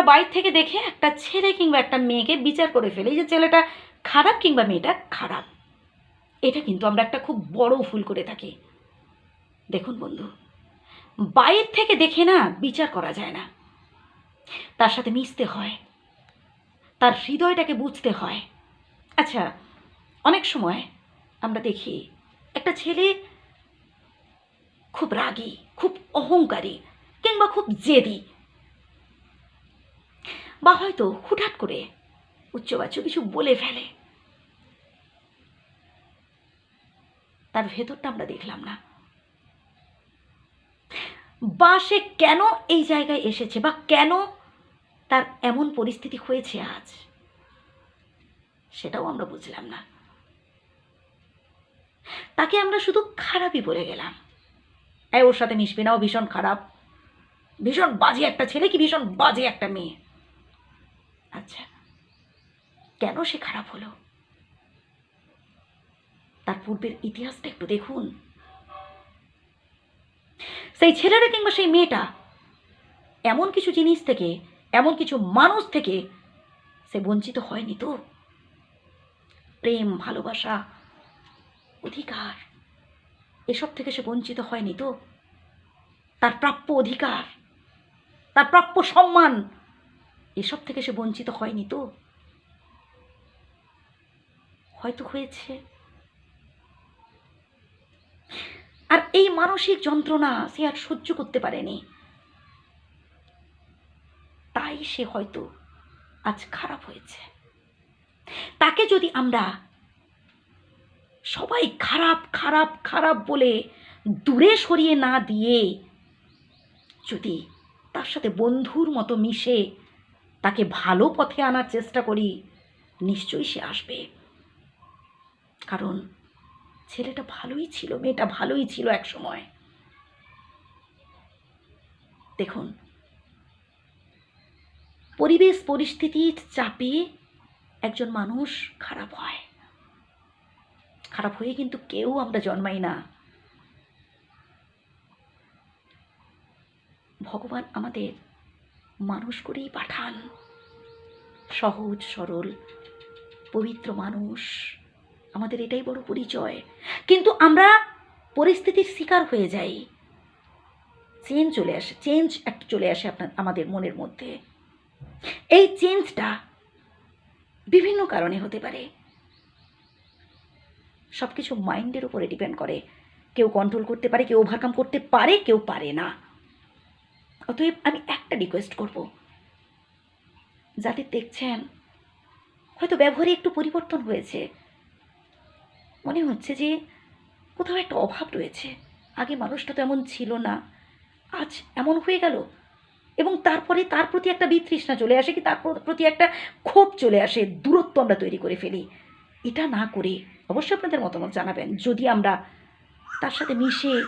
আমরা বাইরে থেকে দেখে একটা ছেলে কিংবা একটা মেয়েকে বিচার করে ফেলি। যে ছেলেটা খারাপ কিংবা মেয়েটা খারাপ, এটা কিন্তু আমরা একটা খুব বড় ভুল করে থাকি। দেখুন বন্ধু, বাইরে থেকে দেখে না বিচার করা যায় না। তার সাথে মিশতে হয়, তার হৃদয়টাকে বুঝতে হয়। আচ্ছা অনেক সময় আমরা দেখি একটা ছেলে খুব রাগী, খুব অহংকারী কিংবা খুব জেদি। বা হয়তো হুটহাট করে উচ্চবাচ্য কিছু বলে ফেলে। তার ভেতরটা আমরা দেখলাম না। বা সে কেন এই জায়গায় এসেছে বা কেন তার এমন পরিস্থিতি হয়েছে আজ, সেটাও আমরা বুঝলাম না। তাকে আমরা শুধু খারাপই বলে গেলাম। এই ওর সাথে মিশবি না, ও ভীষণ খারাপ। ভীষণ বাজে একটা ছেলে কি ভীষণ বাজে একটা মেয়ে। আচ্ছা কেন সে খারাপ হলো? তার পূর্বের ইতিহাসটা একটু দেখুন। সেই ছেলেটা কিংবা সেই মেয়েটা, এমন কিছু জিনিস থেকে, এমন কিছু মানুষ থেকে সে বঞ্চিত হয়নি তো? প্রেম, ভালোবাসা, অধিকার, এসব থেকে সে বঞ্চিত হয়নি তো? তার প্রাপ্য অধিকার, তার প্রাপ্য সম্মান এসব থেকে সে বঞ্চিত হয়নি তো? হয়তো হয়েছে। আর এই মানসিক যন্ত্রণা সে আর সহ্য করতে পারেনি। তাই সে হয়তো আজ খারাপ হয়েছে। তাকে যদি আমরা সবাই খারাপ খারাপ খারাপ বলে দূরে সরিয়ে না দিয়ে যদি তার সাথে বন্ধুর মতো মিশে তাকে ভালো পথে আনার চেষ্টা করি, নিশ্চয়ই সে আসবে। কারণ ছেলেটা ভালোই ছিল, মেয়েটা ভালোই ছিল এক সময়। দেখুন, পরিবেশ পরিস্থিতির চাপে একজন মানুষ খারাপ হয়। খারাপ হয়ে কিন্তু কেউ আমরা জন্মাই না। ভগবান আমাদের মানুষ করেই পাঠান। সহজ, সরল, পবিত্র মানুষ। আমাদের এটাই বড় পরিচয়। কিন্তু আমরা পরিস্থিতির শিকার হয়ে যাই। চেঞ্জ চলে আসে, চেঞ্জ একটা চলে আসে আপনার, আমাদের মনের মধ্যে। এই চেঞ্জটা বিভিন্ন কারণে হতে পারে। সব কিছু মাইন্ডের উপরে ডিপেন্ড করে। কেউ কন্ট্রোল করতে পারে, কেউ ওভারকাম করতে পারে, কেউ পারে না। অতএব আমি একটা রিকোয়েস্ট করব। যাদের দেখছেন, হয়তো ব্যবহারে একটু পরিবর্তন হয়েছে। মনে হচ্ছে যে কোথাও একটা অভাব রয়েছে। আগে মানুষটা তো এমন ছিল না। আজ এমন হয়ে গেল। এবং তারপরে তার প্রতি একটা বিতৃষ্ণা চলে আসে কি তার প্রতি একটা ক্ষোভ চলে আসে, দূরত্ব আমরা তৈরি করে ফেলি। এটা না করে অবশ্যই আপনাদের মতামত জানাবেন। যদি আমরা তার সাথে মিশে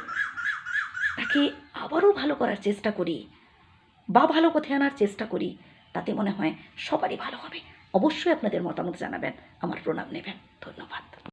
তাকে আবারও ভালো করার চেষ্টা করি বা ভালো পথে আনার চেষ্টা করি, তাতে মনে হয় সবারই ভালো হবে। অবশ্যই আপনাদের মতামত জানাবেন, আমার প্রণাম নেবেন। ধন্যবাদ।